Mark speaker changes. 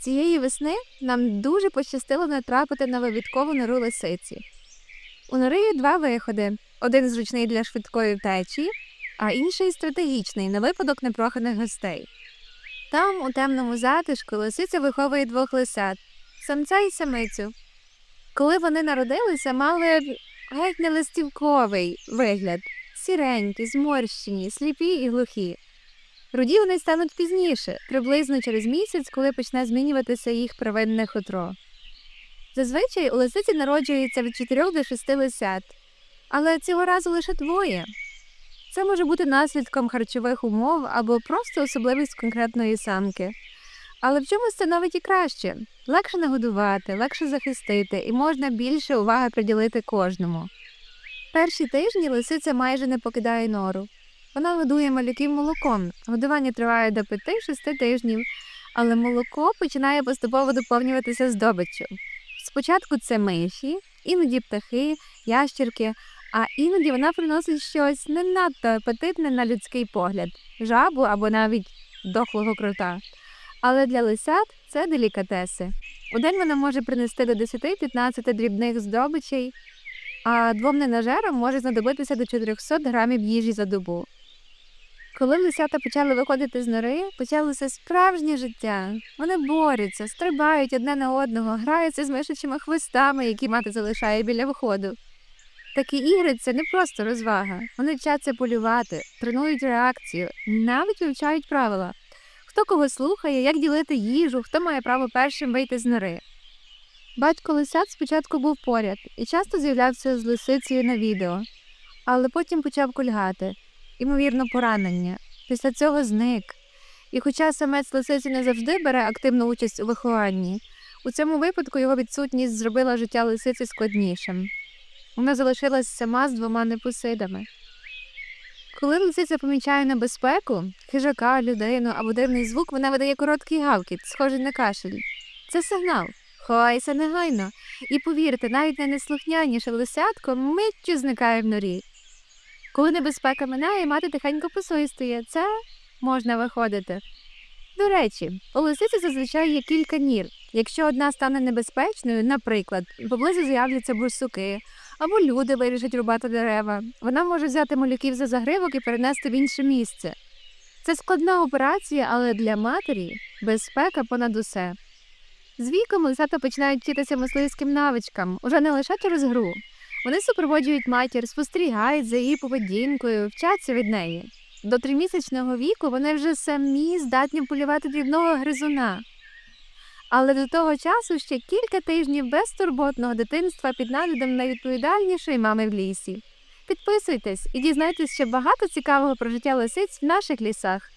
Speaker 1: Цієї весни нам дуже пощастило натрапити на вивідкову нору лисиці. У нори є два виходи: один зручний для швидкої втечі, а інший стратегічний на випадок непроханих гостей. Там, у темному затишку, лисиця виховує двох лисят самця і самицю. Коли вони народилися, мали геть не листівковий вигляд сіренькі, зморщені, сліпі і глухі. Руді вони стануть пізніше, приблизно через місяць, коли почне змінюватися їх первинне хутро. Зазвичай у лисиці народжується від 4 до 6 лисят, але цього разу лише двоє. Це може бути наслідком харчових умов або просто особливість конкретної самки. Але в чомусь це навіть і краще легше нагодувати, легше захистити і можна більше уваги приділити кожному. Перші тижні лисиця майже не покидає нору. Вона годує малюків молоком. Годування триває до 5-6 тижнів, але молоко починає поступово доповнюватися здобиччю. Спочатку це миші, іноді птахи, ящірки, а іноді вона приносить щось не надто апетитне на людський погляд жабу або навіть дохлого крота. Але для лисят це делікатеси. У день вона може принести до 10-15 дрібних здобичей, а двом ненажерам може знадобитися до 400 грамів їжі за добу. Коли лисята почали виходити з нори, почалося справжнє життя. Вони борються, стрибають одне на одного, граються з мишачими хвостами, які мати залишає біля входу. Такі ігри це не просто розвага. Вони вчаться полювати, тренують реакцію, навіть вивчають правила. Хто кого слухає, як ділити їжу, хто має право першим вийти з нори. Батько лисят спочатку був поряд і часто з'являвся з лисицею на відео, але потім почав кульгати, ймовірно, поранення. Після цього зник. І хоча самець лисиці не завжди бере активну участь у вихованні, у цьому випадку його відсутність зробила життя лисиці складнішим. Вона залишилась сама з двома непосидами. Коли лисиця помічає небезпеку, хижака, людину або дивний звук, вона видає короткий гавкіт, схожий на кашель. Це сигнал. Ховайся негайно. І повірте, навіть найнеслухняніше лисятко миттю зникає в норі. Коли небезпека минає, мати тихенько посвистує. Це можна виходити. До речі, у лисиці зазвичай є кілька нір. Якщо одна стане небезпечною, наприклад, поблизу з'являться бурсуки, або люди вирішать рубати дерева, вона може взяти малюків за загривок і перенести в інше місце. Це складна операція, але для матері безпека понад усе. З віком лисата починають вчитися мисливським навичкам, уже не лише через гру. Вони супроводжують матір, спостерігають за її поведінкою, вчаться від неї. До тримісячного віку вони вже самі здатні полювати дрібного гризуна. Але до того часу ще кілька тижнів безтурботного дитинства під наглядом найвідповідальнішої мами в лісі. Підписуйтесь і дізнайтесь ще багато цікавого про життя лисиць в наших лісах.